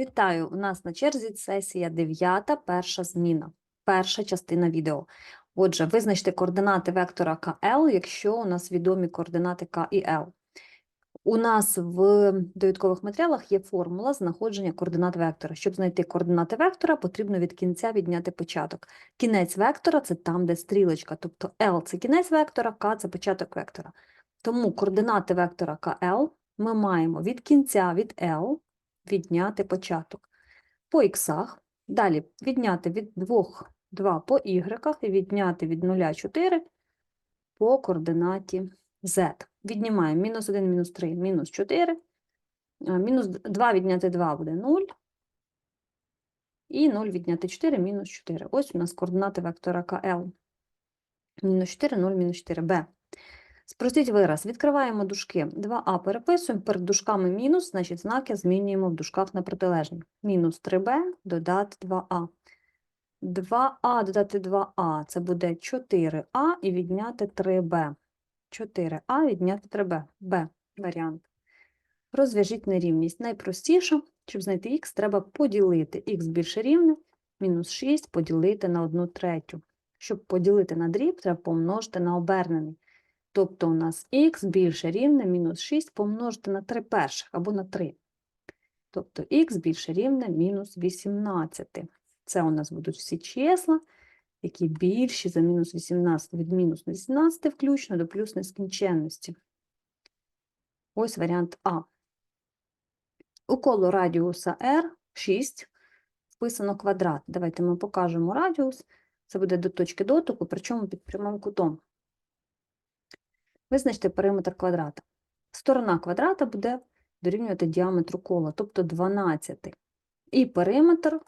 Вітаю! У нас на черзі сесія 9, перша зміна, перша частина відео. Отже, визначте координати вектора КЛ, якщо у нас відомі координати К і Л. У нас в довідкових матеріалах є формула знаходження координат вектора. Щоб знайти координати вектора, потрібно від кінця відняти початок. Кінець вектора це там, де стрілочка, тобто L це кінець вектора, К це початок вектора. Тому координати вектора КЛ ми маємо від кінця від L відняти початок. По іксах, далі відняти від 2 2 по y і відняти від 0 4 по координаті z. Віднімаємо мінус 1, мінус 3, мінус 4, мінус 2 відняти 2 буде 0, і 0 відняти 4, мінус 4. Ось у нас координати вектора КЛ. Мінус 4, 0, мінус 4, b. Спростіть вираз. Відкриваємо дужки. 2а переписуємо, перед дужками мінус, значить знаки змінюємо в дужках на протилежні. Мінус 3b додати 2а. 2а додати 2а, це буде 4а і відняти 3b. 4а відняти 3b. Б варіант. Розв'яжіть нерівність. Найпростіше, щоб знайти х, треба поділити х більше рівне, мінус 6 поділити на 1 третю. Щоб поділити на дріб, треба помножити на обернений. Тобто у нас х більше рівне мінус 6 помножити на 3 перших або на 3. Тобто х більше рівне мінус 18. Це у нас будуть всі числа, які більші за мінус 18 від мінус 18 включно до плюс нескінченності. Ось варіант А. У коло радіуса r 6 вписано квадрат. Давайте ми покажемо радіус. Це буде до точки дотику, причому під прямим кутом. Визначте периметр квадрата. Сторона квадрата буде дорівнювати діаметру кола, тобто 12. І периметр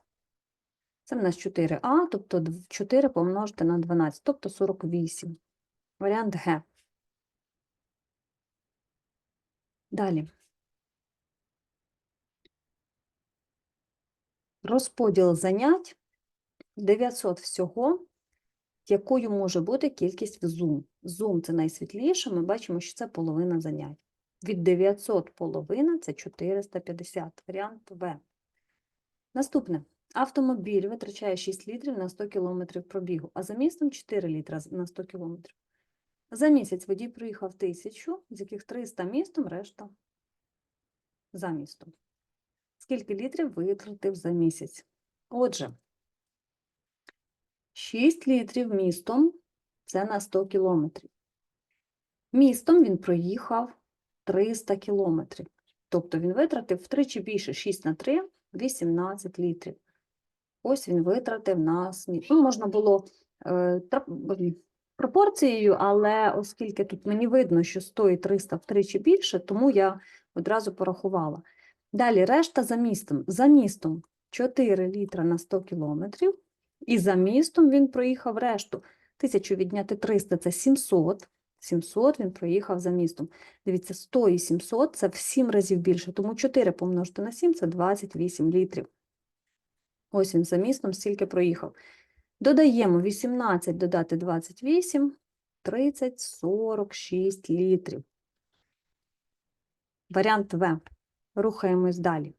це в нас 4а, тобто 4 помножити на 12, тобто 48. Варіант Г. Далі. Розподіл занять 900 всього якою може бути кількість в Zoom. Zoom – це найсвітліше, ми бачимо, що це половина занять. Від 900 половина – це 450, варіант В. Наступне. Автомобіль витрачає 6 літрів на 100 км пробігу, а за містом 4 літра на 100 км. За місяць водій проїхав 1000, з яких 300 містом, решта за містом. Скільки літрів витратив за місяць? Отже, 6 літрів містом це на 100 кілометрів. Містом він проїхав 300 кілометрів. Тобто він витратив втричі більше 6 на 3 18 літрів. Ось він витратив на сміт. Ну, можна було е, пропорцією, але оскільки тут мені видно, що 100 і 300 втричі більше, тому я одразу порахувала. Далі решта за містом. За містом 4 літра на 100 кілометрів. І за містом він проїхав решту. 1000 відняти 300 – це 700. 700 він проїхав за містом. Дивіться, 100 і 700 – це в 7 разів більше, тому 4 помножити на 7 – це 28 літрів. Ось він за містом стільки проїхав. Додаємо 18 додати 28 – 30, 46 літрів. Варіант В. Рухаємось далі.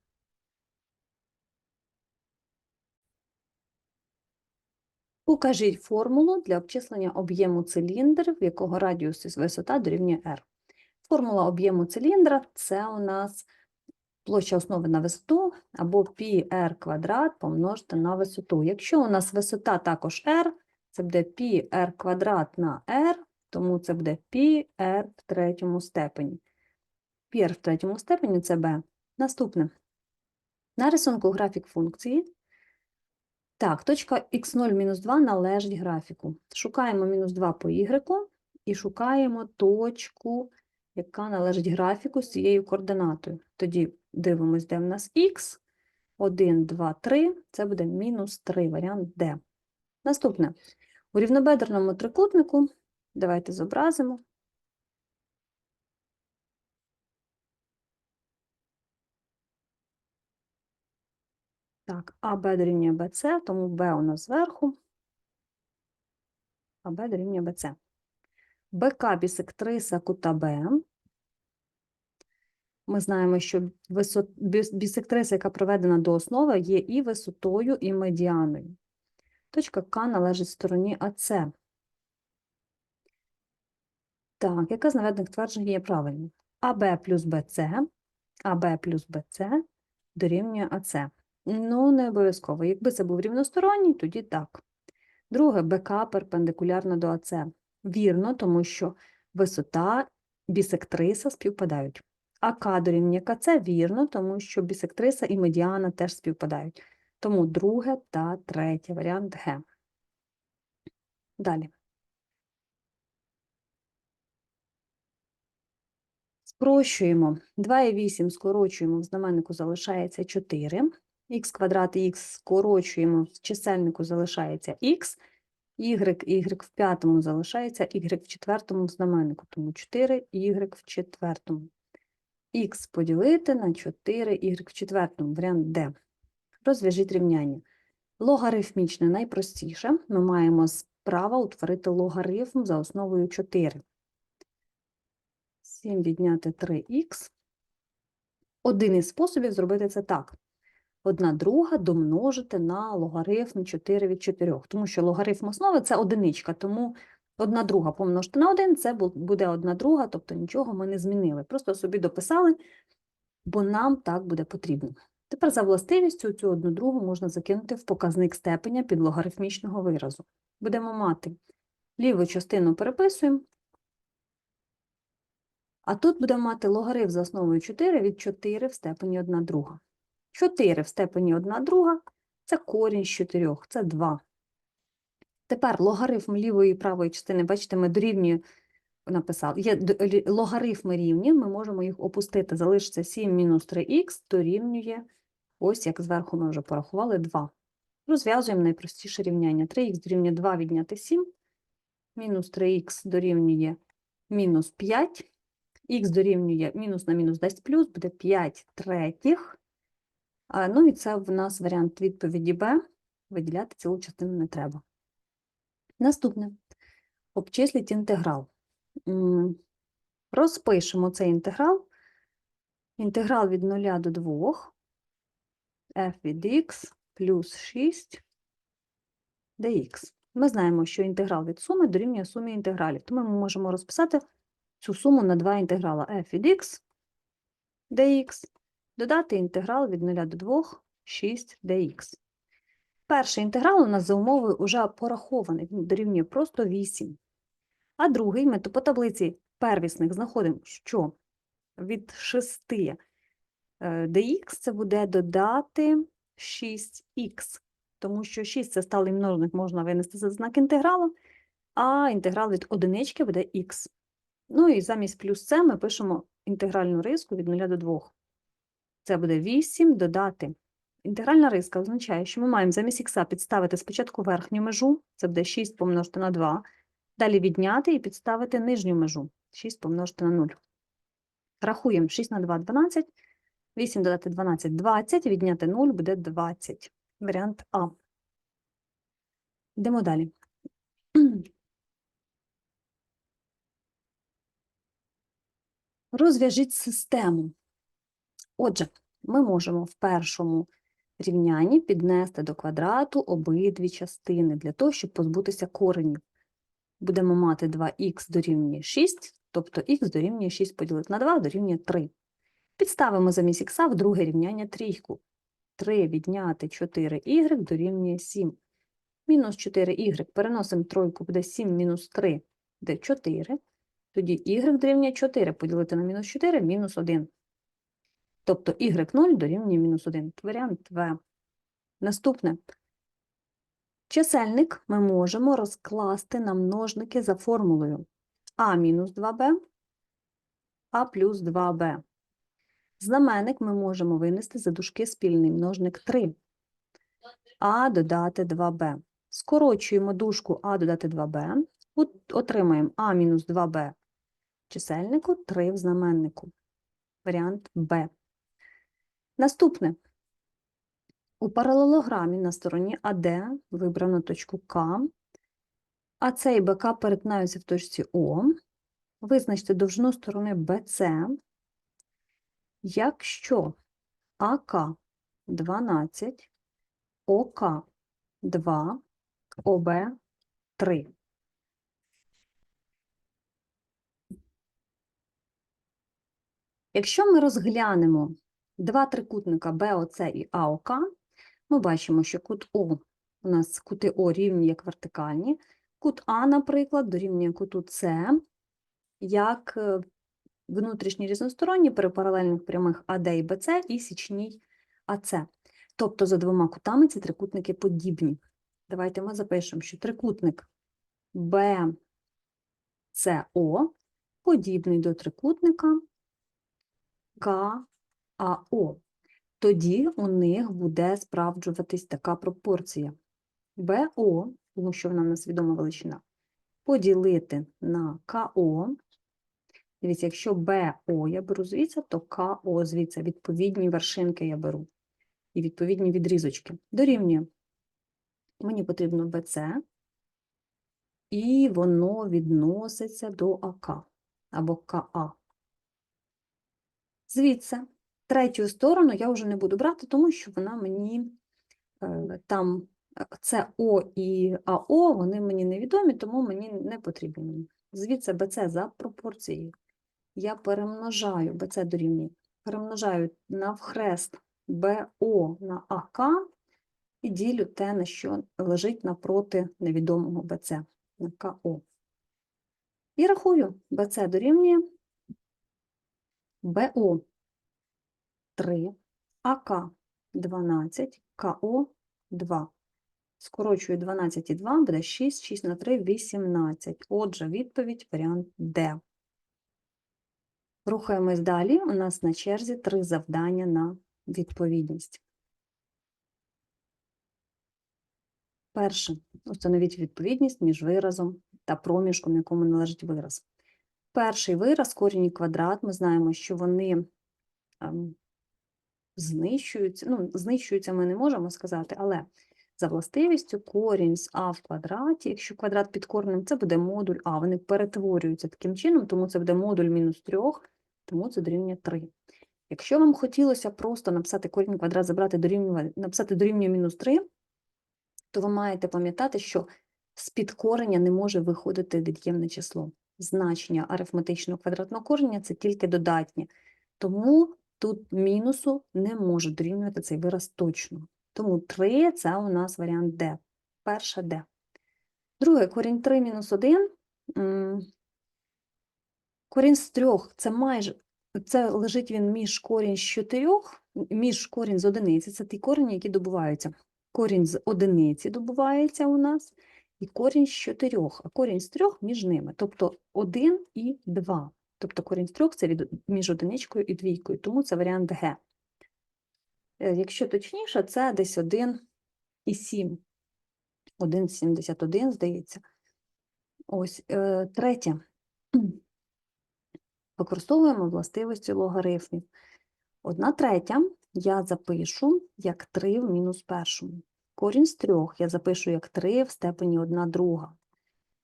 Укажіть формулу для обчислення об'єму циліндра, в якого радіус і висота дорівнює r. Формула об'єму циліндра – це у нас площа основи на висоту або πr квадрат помножити на висоту. Якщо у нас висота також r, це буде πr квадрат на r, тому це буде πr в третьому степені. πr в третьому степені – це b. Наступне. На рисунку графік функції так, точка х0 мінус 2 належить графіку. Шукаємо мінус 2 по y і шукаємо точку, яка належить графіку з цією координатою. Тоді дивимось, де в нас х, 1, 2, 3, це буде мінус 3, варіант D. Наступне. У рівнобедерному трикутнику, давайте зобразимо. Так, АБ дорівнює БЦ, тому Б у нас зверху, АБ дорівнює БЦ. БК бісектриса кута Б. Ми знаємо, що висот... бісектриса, яка проведена до основи, є і висотою, і медіаною. Точка К належить стороні АЦ. Так, яка з наведених тверджень є правильною? АБ плюс БЦ, АБ плюс БЦ дорівнює АЦ. Ну, не обов'язково. Якби це був рівносторонній, тоді так. Друге, БК перпендикулярно до АЦ. Вірно, тому що висота бісектриса співпадають. АК дорівнює КЦ вірно, тому що бісектриса і медіана теж співпадають. Тому друге та третє варіант Г. Далі. Спрощуємо. 2,8 скорочуємо, в знаменнику залишається 4. Х квадрат і х скорочуємо, в чисельнику залишається х. Y, y в п'ятому залишається y в четвертому знаменнику, тому 4 y в четвертому. Х поділити на 4 y в четвертому, варіант Д. Розв'яжіть рівняння. Логарифмічне найпростіше. Ми маємо справа утворити логарифм за основою 4. 7 відняти 3х. Один із способів зробити це так. Одна друга домножити на логарифм 4 від 4, тому що логарифм основи – це одиничка, тому одна друга помножити на 1 – це буде одна друга, тобто нічого ми не змінили. Просто собі дописали, бо нам так буде потрібно. Тепер за властивістю цю одну другу можна закинути в показник степеня під логарифмічного виразу. Будемо мати ліву частину переписуємо, а тут будемо мати логарифм за основою 4 від 4 в степені 1 друга. 4 в степені 1 друга – це корінь з 4, це 2. Тепер логарифм лівої і правої частини, бачите, ми дорівнює, написав, є логарифми рівні, ми можемо їх опустити, залишиться 7 мінус 3х дорівнює, ось як зверху ми вже порахували, 2. Розв'язуємо найпростіше рівняння. 3х дорівнює 2 відняти 7, мінус 3х дорівнює мінус 5, х дорівнює мінус на мінус дасть плюс, буде 5 третіх. Ну і це в нас варіант відповіді Б. Виділяти цілу частину не треба. Наступне. Обчисліть інтеграл. Розпишемо цей інтеграл. Інтеграл від 0 до 2 f від x плюс 6 dx. Ми знаємо, що інтеграл від суми дорівнює сумі інтегралів, тому ми можемо розписати цю суму на два інтеграла f від x dx, додати інтеграл від 0 до 2 6 dx. Перший інтеграл у нас за умовою вже порахований, він дорівнює просто 8. А другий ми то по таблиці первісних знаходимо, що від 6 е, dx це буде додати 6х, тому що 6 це сталий множник, можна винести за знак інтегралу, а інтеграл від одинички буде х. Ну і замість плюс це ми пишемо інтегральну риску від 0 до 2. Це буде 8 додати. Інтегральна риска означає, що ми маємо замість х підставити спочатку верхню межу, це буде 6 помножити на 2, далі відняти і підставити нижню межу, 6 помножити на 0. Рахуємо 6 на 2 – 12, 8 додати 12 – 20, відняти 0 буде 20. Варіант А. Йдемо далі. Розв'яжіть систему. Отже, ми можемо в першому рівнянні піднести до квадрату обидві частини для того, щоб позбутися коренів. Будемо мати 2х дорівнює 6, тобто х дорівнює 6 поділити на 2 дорівнює 3. Підставимо замість х в друге рівняння трійку. 3 відняти 4y дорівнює 7. Мінус 4y переносимо тройку, буде 7 мінус 3, буде 4. Тоді y дорівнює 4 поділити на мінус 4 мінус 1. Тобто y0 дорівнює мінус 1. Варіант В. Наступне. Чисельник ми можемо розкласти на множники за формулою а мінус 2b, а плюс 2b. Знаменник ми можемо винести за дужки спільний множник 3. а додати 2b. Скорочуємо дужку а додати 2b, отримаємо а мінус 2b чисельнику, 3 в знаменнику. Варіант Б. Наступне. У паралелограмі на стороні АД вибрано точку К, а С і БК перетинаються в точці О. Визначте довжину сторони БЦ. Якщо АК 12, ОК 2, ОБ 3. Якщо ми розглянемо два трикутника БОЦ і АОК, ми бачимо, що кут О у нас кути О рівні як вертикальні, кут А, наприклад, дорівнює куту С як е, внутрішні різносторонні при паралельних прямих АД і БЦ і січній АЦ. Тобто за двома кутами ці трикутники подібні. Давайте ми запишемо, що трикутник БЦО подібний до трикутника КАО. Тоді у них буде справджуватись така пропорція. БО, тому що вона в нас відома величина, поділити на КО. Дивіться, якщо БО я беру звідси, то КО звідси, відповідні вершинки я беру. І відповідні відрізочки. Дорівнює. Мені потрібно БЦ, і воно відноситься до АК або КА. Звідси, третю сторону я вже не буду брати, тому що вона мені е, там е, це О і АО, вони мені невідомі, тому мені не потрібні. Звідси БЦ за пропорцією. Я перемножаю БЦ дорівнює, перемножаю навхрест БО на АК і ділю те, на що лежить напроти невідомого БЦ на КО. І рахую, БЦ дорівнює БО 3, АК 12, КО 2. Скорочую 12 і 2, буде 6, 6 на 3, 18. Отже, відповідь варіант Д. Рухаємось далі. У нас на черзі три завдання на відповідність. Перше. Установіть відповідність між виразом та проміжком, якому належить вираз. Перший вираз, корінь і квадрат, ми знаємо, що вони ем, знищуються. Ну, знищуються ми не можемо сказати, але за властивістю корінь з а в квадраті, якщо квадрат під коренем, це буде модуль А. Вони перетворюються таким чином, тому це буде модуль мінус 3, тому це дорівнює 3. Якщо вам хотілося просто написати корінь квадрат, забрати дорівнює, написати дорівнює мінус 3, то ви маєте пам'ятати, що з під кореня не може виходити від'ємне число. Значення арифметичного квадратного кореня – це тільки додатнє. Тому тут мінусу не може дорівнювати цей вираз точно. Тому 3 – це у нас варіант D. Перша D. Друге, корінь 3 мінус 1. Корінь з 3 – це майже, це лежить він між корінь з 4, між корінь з одиниці. Це ті корені, які добуваються. Корінь з одиниці добувається у нас, і корінь з 4, а корінь з 3 між ними. Тобто 1 і 2. Тобто корінь з 3 – це від, між одиничкою і двійкою, тому це варіант Г. Е, Якщо точніше, це десь 1 і 7. 1,71, здається. Ось е, третє. Використовуємо властивості логарифмів. Одна третя я запишу як 3 в мінус першому. Корінь з 3 я запишу як 3 в степені 1 друга.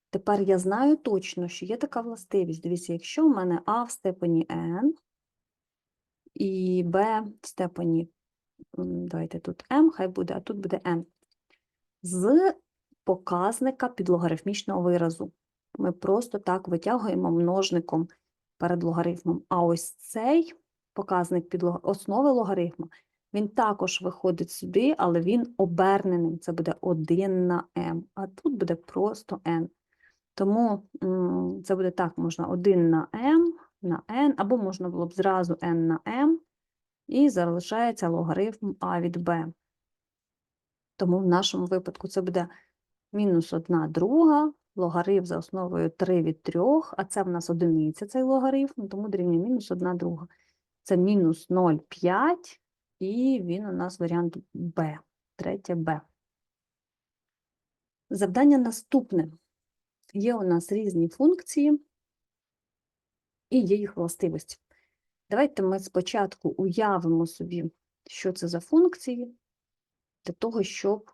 Тепер я знаю точно, що є така властивість. Дивіться, якщо в мене А в степені n і Б в степені, давайте тут m, хай буде, а тут буде n. З показника підлогарифмічного виразу. Ми просто так витягуємо множником перед логарифмом. А ось цей показник під лог- основи логарифму, він також виходить сюди, але він оберненим. Це буде 1 на m, а тут буде просто n. Тому це буде так, можна 1 на m, на n, або можна було б зразу n на m, і залишається логарифм а від b. Тому в нашому випадку це буде мінус 1 друга, логарифм за основою 3 від 3, а це в нас одиниця цей логарифм, тому дорівнює мінус 1 друга. Це мінус 0,5, і він у нас варіант b, третє b. Завдання наступне. Є у нас різні функції і є їх властивості. Давайте ми спочатку уявимо собі, що це за функції, для того, щоб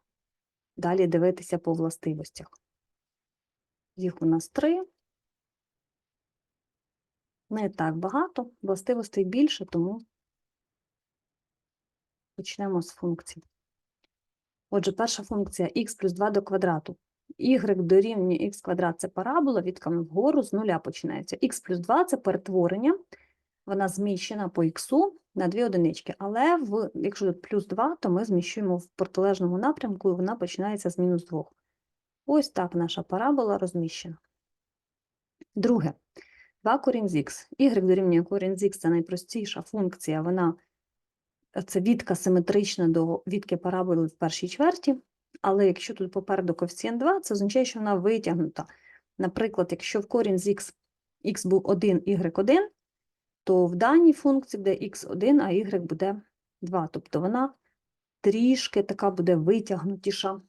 далі дивитися по властивостях. Їх у нас три. Не так багато, властивостей більше, тому Почнемо з функцій. Отже, перша функція х плюс 2 до квадрату. Y дорівнює х квадрат – це парабола, відками вгору з нуля починається. х плюс 2 – це перетворення, вона зміщена по х на дві одинички. Але в, якщо тут плюс 2, то ми зміщуємо в протилежному напрямку, і вона починається з мінус 2. Ось так наша парабола розміщена. Друге. 2 корінь з х. y дорівнює корінь з х – це найпростіша функція, вона це відка симетрична до відки параболи в першій чверті, але якщо тут попереду коефіцієнт 2, це означає, що вона витягнута. Наприклад, якщо в корінь з х, х був 1, y1, то в даній функції буде x1, а y буде 2. Тобто вона трішки така буде витягнутіша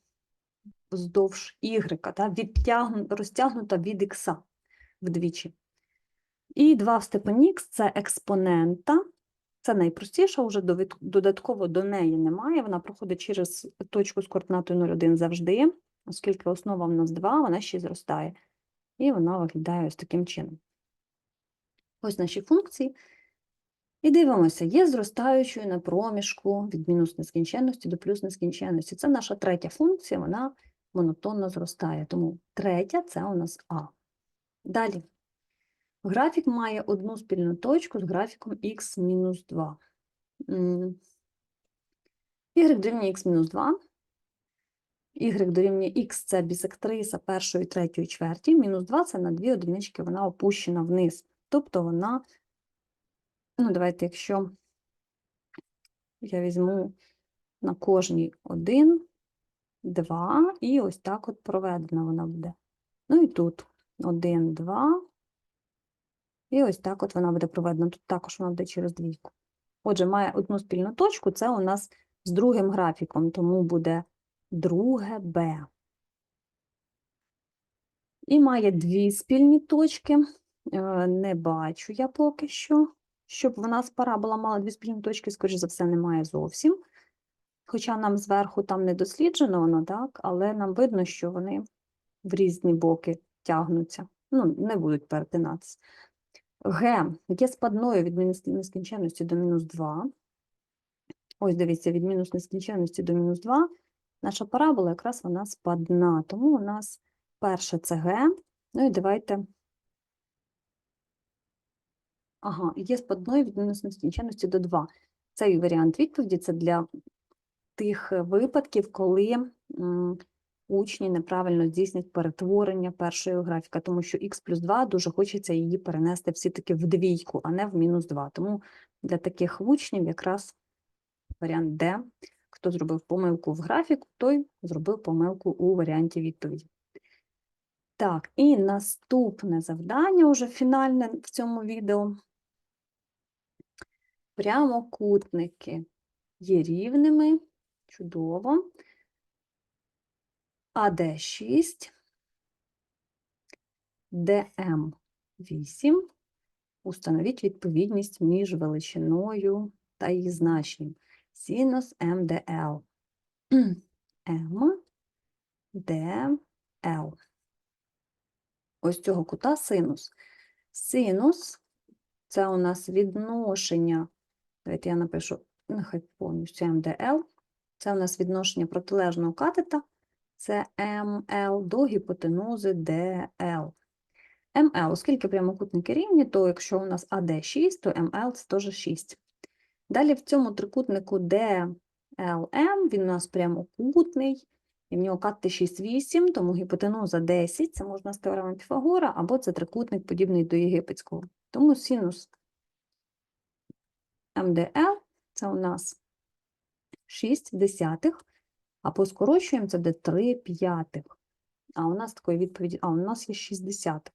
вздовж y, та, відтягну, розтягнута від х вдвічі. І 2 в степені х – це експонента, це найпростіша, вже додатково до неї немає, вона проходить через точку з координатою 0,1 завжди, оскільки основа в нас 2, вона ще зростає. І вона виглядає ось таким чином. Ось наші функції. І дивимося, є зростаючою на проміжку від мінус нескінченності до плюс нескінченності. Це наша третя функція, вона монотонно зростає. Тому третя – це у нас А. Далі. Графік має одну спільну точку з графіком х-2. М, Y дорівнює х-2. Y дорівнює х – це бісектриса першої третьої чверті. Мінус 2 – це на дві одинички, вона опущена вниз. Тобто вона, ну давайте, якщо я візьму на кожній 1, 2, і ось так от проведена вона буде. Ну і тут 1, 2, і ось так от вона буде проведена. Тут також вона буде через двійку. Отже, має одну спільну точку, це у нас з другим графіком, тому буде друге Б. І має дві спільні точки. Е, Не бачу я поки що, щоб вона з парабола мала дві спільні точки, скоріш за все, немає зовсім. Хоча нам зверху там не досліджено воно, так, але нам видно, що вони в різні боки тягнуться. Ну, не будуть перетинатися. Г є спадною від нескінченності до мінус 2. Ось дивіться, від мінус нескінченності до мінус 2. Наша парабола якраз вона спадна, тому у нас перше це Г. Ну і давайте. Ага, є спадною від мінус нескінченності до 2. Цей варіант відповіді це для тих випадків, коли учні неправильно здійснять перетворення першої графіка, тому що х плюс 2 дуже хочеться її перенести все-таки в двійку, а не в мінус 2. Тому для таких учнів якраз варіант Д. Хто зробив помилку в графіку, той зробив помилку у варіанті відповіді. Так, і наступне завдання, уже фінальне в цьому відео. Прямокутники є рівними. Чудово. АД6, ДМ8. Установіть відповідність між величиною та її значенням. Синус МДЛ. МДЛ. Ось цього кута синус. Синус – це у нас відношення, давайте я напишу, нехай повністю МДЛ. Це у нас відношення протилежного катета, це МЛ до гіпотенузи ДЛ. МЛ, оскільки прямокутники рівні, то якщо у нас АД 6, то МЛ це теж 6. Далі в цьому трикутнику DLM, він у нас прямокутний, і в нього кат 6, 8, тому гіпотенуза 10, це можна з теореми Піфагора, або це трикутник подібний до єгипетського. Тому синус МДЛ це у нас 6 десятих, а по скорочуємо це де 3 п'ятих. А у нас такої відповіді, а у нас є 6 десятих.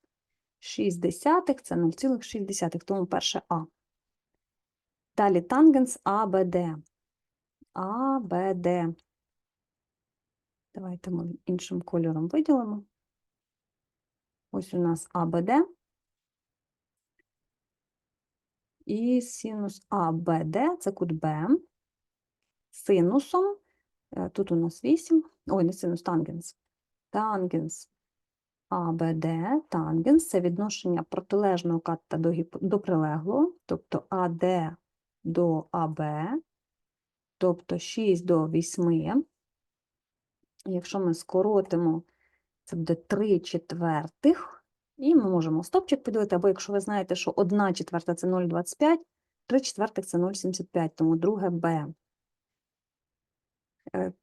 6 десятих – це 0,6, тому перше А. Далі тангенс АБД. АБД. Давайте ми іншим кольором виділимо. Ось у нас АБД. І синус АБД – це кут Б. Синусом, тут у нас 8, ой, не синус, тангенс. Тангенс АБД, тангенс – це відношення протилежного ката до, гіп- до прилеглого, тобто АД до АБ, тобто 6 до 8. Якщо ми скоротимо, це буде 3 четвертих, і ми можемо стопчик поділити, або якщо ви знаєте, що 1 четверта це 0,25, 3 четвертих це 0,75, тому друге Б. Е,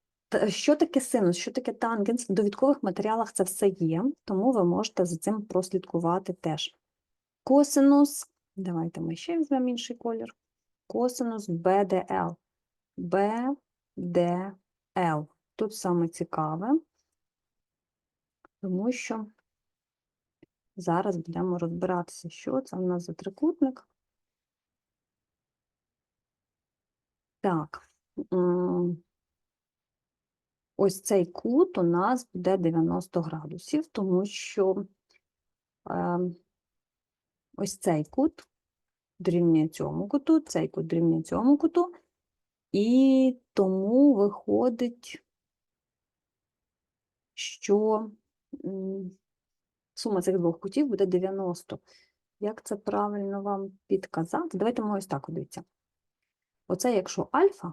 Що таке синус, що таке тангенс? В довідкових матеріалах це все є, тому ви можете за цим прослідкувати теж. Косинус, давайте ми ще візьмемо інший колір. Косинус BDL. BDL. Тут саме цікаве, тому що зараз будемо розбиратися, що це у нас за трикутник. Так. Ось цей кут у нас буде 90 градусів, тому що е, ось цей кут дорівнює цьому куту, цей кут дорівнює цьому куту, і тому виходить, що сума цих двох кутів буде 90. Як це правильно вам підказати? Давайте ми ось так дивіться. Оце якщо альфа,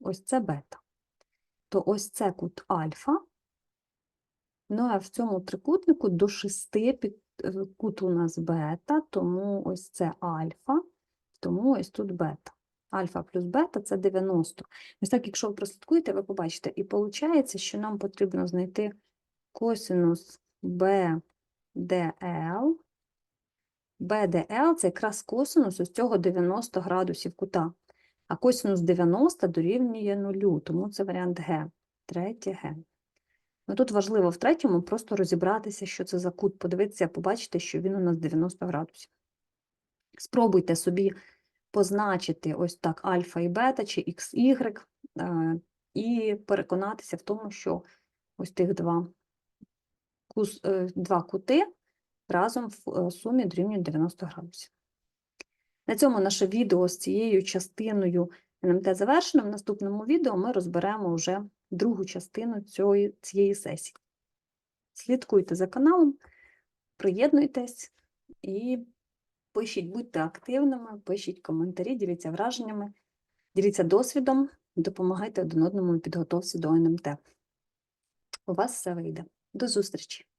ось це бета то ось це кут альфа. Ну, а в цьому трикутнику до 6 під е, кут у нас бета, тому ось це альфа, тому ось тут бета. Альфа плюс бета це 90. Ось так, якщо ви прослідкуєте, ви побачите. І виходить, що нам потрібно знайти косинус BDL. BDL – це якраз косинус ось цього 90 градусів кута. А косинус 90 дорівнює нулю, тому це варіант Г. Третє Г. Ну, тут важливо в третьому просто розібратися, що це за кут, подивитися, побачити, що він у нас 90 градусів. Спробуйте собі позначити ось так альфа і бета чи XY е, і переконатися в тому, що ось тих два, е, два кути разом в е, сумі дорівнюють 90 градусів. На цьому наше відео з цією частиною НМТ завершено. В наступному відео ми розберемо вже другу частину цієї, цієї сесії. Слідкуйте за каналом, приєднуйтесь і пишіть, будьте активними, пишіть коментарі, діліться враженнями, діліться досвідом, допомагайте один одному у підготовці до НМТ. У вас все вийде. До зустрічі!